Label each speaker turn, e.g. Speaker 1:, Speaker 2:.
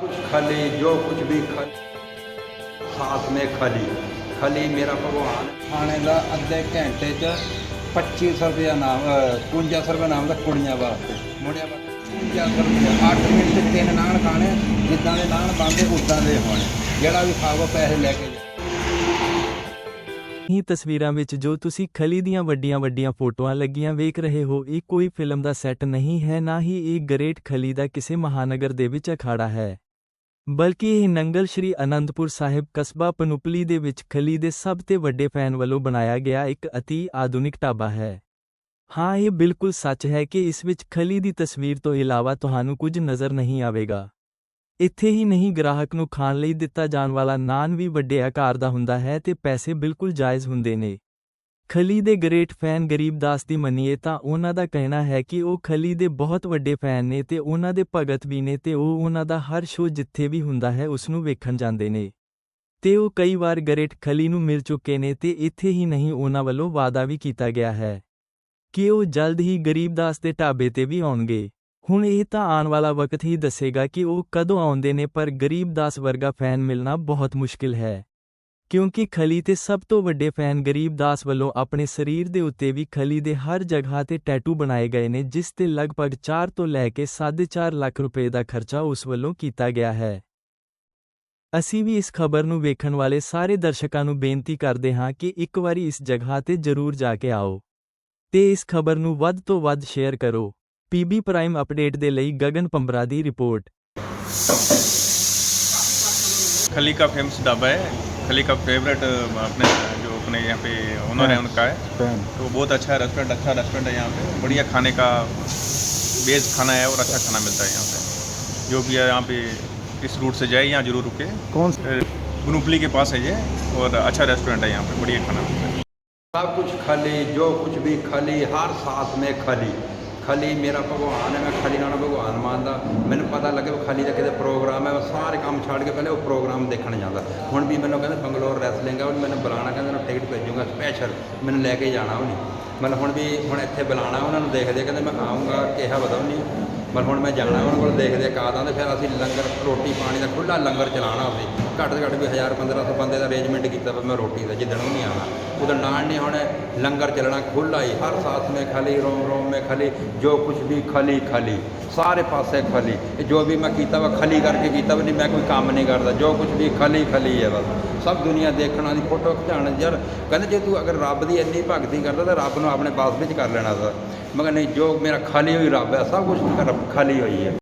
Speaker 1: कुछ खली जो कुछ भी खली साथ में खली खली मेरा भगवान ਖਾਣੇ ਦਾ ਅੱਧੇ ਘੰਟੇ ਚ 2500 ਰੁਪਇਆ ਨਾਮ 5500 ਰੁਪਇਆ ਨਾਮ ਦਾ ਕੁੜੀਆਂ ਵਾਸਤੇ ਮੁੰਡਿਆਂ ਵਾਸਤੇ 5500 ਰੁਪਇਆ 8 ਮਿੰਟ ਚ ਤਿੰਨ ਨਾਨ ਖਾਣੇ ਜਿੱਦਾਂ ਦੇ ਨਾਨ ਬੰਦੇ ਉਦਾਂ ਦੇ ਹੋਣੇ ਜਿਹੜਾ ਵੀ ਖਾਵੋ ਪੈਸੇ ਲੈ ਕੇ ਜਾਓ
Speaker 2: ਹੀ ਤਸਵੀਰਾਂ ਵਿੱਚ ਜੋ ਤੁਸੀਂ ਖਲੀ ਦੀਆਂ ਵੱਡੀਆਂ ਵੱਡੀਆਂ ਫੋਟੋਆਂ ਲੱਗੀਆਂ ਵੇਖ ਰਹੇ ਹੋ ਇਹ ਕੋਈ ਫਿਲਮ ਦਾ ਸੈੱਟ ਨਹੀਂ ਹੈ ਨਾ ਹੀ ਇਹ ਗ੍ਰੇਟ ਖਲੀ ਦਾ ਕਿਸੇ ਮਹਾਨਗਰ ਦੇ ਵਿੱਚ ਅਖਾੜਾ ਹੈ ਬਲਕਿ ਇਹ ਨੰਗਲ ਸ਼੍ਰੀ ਅਨੰਦਪੁਰ ਸਾਹਿਬ ਕਸਬਾ ਪਨੁਪਲੀ ਦੇ ਵਿੱਚ ਖਲੀ ਦੇ ਸਭ ਤੋਂ ਵੱਡੇ ਫੈਨ ਵੱਲੋਂ ਬਣਾਇਆ ਗਿਆ ਇੱਕ ਅਤੀ ਆਧੁਨਿਕ ਢਾਬਾ ਹੈ। ਹਾਂ, ਇਹ ਬਿਲਕੁਲ ਸੱਚ ਹੈ ਕਿ ਇਸ ਵਿੱਚ ਖਲੀ ਦੀ ਤਸਵੀਰ ਤੋਂ ਇਲਾਵਾ ਤੁਹਾਨੂੰ ਕੁਝ ਨਜ਼ਰ ਨਹੀਂ ਆਵੇਗਾ। ਇੱਥੇ ਹੀ ਨਹੀਂ, ਗ੍ਰਾਹਕ ਨੂੰ ਖਾਣ ਲਈ ਦਿੱਤਾ ਜਾਣ ਵਾਲਾ ਨਾਨ ਵੀ ਵੱਡੇ ਆਕਾਰ ਦਾ ਹੁੰਦਾ ਹੈ ਤੇ ਪੈਸੇ ਬਿਲਕੁਲ ਜਾਇਜ਼ ਹੁੰਦੇ ਨੇ। ਖਲੀ ਦੇ ਗ੍ਰੇਟ ਫੈਨ ਗਰੀਬ ਦਾਸ ਦੀ ਮੰਨੀਏ ਤਾਂ ਉਹਨਾਂ ਦਾ ਕਹਿਣਾ ਹੈ ਕਿ ਉਹ ਖਲੀ ਦੇ ਬਹੁਤ ਵੱਡੇ ਫੈਨ ਨੇ ਤੇ ਉਹਨਾਂ ਦੇ ਭਗਤ ਵੀ ਨੇ ਤੇ ਉਹ ਉਹਨਾਂ ਦਾ ਹਰ ਸ਼ੋਅ ਜਿੱਥੇ ਵੀ ਹੁੰਦਾ ਹੈ ਉਸ ਨੂੰ ਵੇਖਣ ਜਾਂਦੇ ਨੇ। ਤੇ ਉਹ ਕਈ ਵਾਰ ਗਰੇਟ ਖਲੀ ਨੂੰ ਮਿਲ ਚੁੱਕੇ ਨੇ ਤੇ ਇੱਥੇ ਹੀ ਨਹੀਂ ਉਹਨਾਂ ਵੱਲੋਂ ਵਾਅਦਾ ਵੀ ਕੀਤਾ ਗਿਆ ਹੈ ਕਿ ਉਹ ਜਲਦ ਹੀ ਗਰੀਬ ਦਾਸ ਦੇ ਢਾਬੇ ਤੇ ਵੀ ਆਉਣਗੇ। ਹੁਣ ਇਹ ਤਾਂ ਆਉਣ ਵਾਲਾ ਵਕਤ ਹੀ ਦੱਸੇਗਾ ਕਿ ਉਹ ਕਦੋਂ ਆਉਂਦੇ ਨੇ ਪਰ ਗਰੀਬ ਦਾਸ ਵਰਗਾ ਫੈਨ ਮਿਲਣਾ ਬਹੁਤ ਮੁਸ਼ਕਿਲ ਹੈ। ਕਿਉਂਕਿ ਖਲੀ ਤੇ ਸਭ ਤੋਂ ਵੱਡੇ ਫੈਨ ਗਰੀਬ ਦਾਸ ਵੱਲੋਂ ਆਪਣੇ ਸਰੀਰ ਦੇ ਉੱਤੇ ਵੀ ਖਲੀ ਦੇ ਹਰ ਜਗ੍ਹਾ ਤੇ ਟੈਟੂ ਬਣਾਏ ਗਏ ਨੇ, ਜਿਸ ਤੇ ਲਗਭਗ 4 ਤੋਂ ਲੈ ਕੇ 4.5 ਲੱਖ ਰੁਪਏ ਦਾ ਖਰਚਾ ਉਸ ਵੱਲੋਂ ਕੀਤਾ ਗਿਆ ਹੈ। ਅਸੀਂ ਵੀ ਇਸ ਖਬਰ ਨੂੰ ਵੇਖਣ ਵਾਲੇ ਸਾਰੇ ਦਰਸ਼ਕਾਂ ਨੂੰ ਬੇਨਤੀ ਕਰਦੇ ਹਾਂ ਕਿ ਇੱਕ ਵਾਰੀ ਇਸ ਜਗ੍ਹਾ ਤੇ ਜ਼ਰੂਰ ਜਾ ਕੇ ਆਓ। ਤੇ ਇਸ ਖਬਰ ਨੂੰ ਵੱਧ ਤੋਂ ਵੱਧ ਸ਼ੇਅਰ ਕਰੋ। ਪੀਬੀ ਪ੍ਰਾਈਮ ਅਪਡੇਟ ਦੇ ਲਈ ਗਗਨ ਪੰਬਰਾ ਦੀ ਰਿਪੋਰਟ।
Speaker 3: ਖਲੀ ਕਾ ਫੇਮਸ ਢਾਬਾ ਹੈ। खली का फेवरेट अपने जो अपने यहाँ पे ओनर है उनका है। तो बहुत अच्छा रेस्टोरेंट अच्छा रेस्टोरेंट है यहाँ पे। बढ़िया खाने का बेज खाना है और अच्छा खाना मिलता है यहाँ पे। जो भी है यहाँ पे इस रूट से जाए यहाँ ज़रूर रुके।
Speaker 4: कौन
Speaker 3: गुनुपली के पास है ये और अच्छा रेस्टोरेंट है यहाँ पे बढ़िया खाना मिलता है।
Speaker 1: सब कुछ खली जो कुछ भी खली हर साथ में खली। ਖਾਲੀ ਮੇਰਾ ਭਗਵਾਨ ਹੈ, ਮੈਂ ਖਲੀ ਨਾਲ ਭਗਵਾਨ ਮੰਨਦਾ। ਮੈਨੂੰ ਪਤਾ ਲੱਗੇ ਖਾਲੀ ਦਾ ਕਿਤੇ ਪ੍ਰੋਗਰਾਮ ਹੈ ਮੈਂ ਸਾਰੇ ਕੰਮ ਛੱਡ ਕੇ ਪਹਿਲੇ ਉਹ ਪ੍ਰੋਗਰਾਮ ਦੇਖਣ ਜਾਂਦਾ। ਹੁਣ ਵੀ ਮੈਨੂੰ ਕਹਿੰਦੇ ਬੰਗਲੌਰ ਰੈਸਲਿੰਗ ਆ ਉਹ ਮੈਨੂੰ ਬੁਲਾਣਾ ਕਹਿੰਦੇ ਮੈਂ ਟਿਕਟ ਭੇਜੂਗਾ ਸਪੈਸ਼ਲ ਮੈਨੂੰ ਲੈ ਕੇ ਜਾਣਾ ਉਹਨੇ। ਮਤਲਬ ਹੁਣ ਵੀ ਹੁਣ ਇੱਥੇ ਬੁਲਾਣਾ ਉਹਨਾਂ ਨੂੰ ਦੇਖਦੇ ਕਹਿੰਦੇ ਮੈਂ ਆਉਂਗਾ ਕਿਹਾ ਬਤਾਉ ਨਹੀਂ ਪਰ ਹੁਣ ਮੈਂ ਜਾਣਾ, ਉਹਨਾਂ ਕੋਲ ਦੇਖਦੇ ਕਾਦਾਂ ਤੇ ਫਿਰ ਅਸੀਂ ਲੰਗਰ, ਰੋਟੀ ਪਾਣੀ ਦਾ ਖੁੱਲਾ ਲੰਗਰ ਚਲਾਣਾ ਅਸੀਂ ਘੱਟ ਤੋਂ ਘੱਟ ਵੀ 1000 1500 ਬੰਦੇ ਦਾ ਅਰੇਂਜਮੈਂਟ ਕੀਤਾ ਵਾ ਮੈਂ ਰੋਟੀ ਦਾ, ਜਿੱਦਣ ਵੀ ਨਹੀਂ ਆਣਾ ਉਦੋਂ ਨਾਲ ਨਹੀਂ ਹੁਣ ਲੰਗਰ ਚੱਲਣਾ ਖੁੱਲਾ ਹੀ, ਹਰ ਸਾਥ में ਖਲੀ, ਰੋਮ ਰੋਮ में ਖਲੀ, ਜੋ ਕੁਝ ਵੀ ਖਲੀ ਖਲੀ। ਸਾਰੇ ਪਾਸੇ ਖਲੀ। ਜੋ ਵੀ ਮੈਂ ਕੀਤਾ ਵਾ, ਖਲੀ ਕਰਕੇ ਕੀਤਾ ਵੀ, ਨਹੀਂ, ਮੈਂ ਕੋਈ ਕੰਮ ਨਹੀਂ ਕਰਦਾ। ਜੋ ਕੁਝ ਵੀ ਖਲੀ ਖਲੀ ਹੈ ਬਸ। ਸਭ ਦੁਨੀਆ ਦੇਖਣਾ ਦੀ ਫੋਟੋ ਖਿਚਾਉਣ ਯਾਰ ਕਹਿੰਦੇ ਜੇ ਤੂੰ ਅਗਰ ਰੱਬ ਦੀ ਇੰਨੀ ਭਗਤੀ ਕਰਦਾ, ਤਾਂ ਰੱਬ ਨੂੰ ਆਪਣੇ ਪਾਸ ਵਿੱਚ ਕਰ ਲੈਣਾ ਸੀ ਮਗਰ ਨਹੀਂ ਜੋ ਮੇਰਾ ਖਾਲੀ ਹੋਈ ਰੱਬ ਹੈ ਸਭ ਕੁਝ ਖਾਲੀ ਹੋਈ ਹੈ।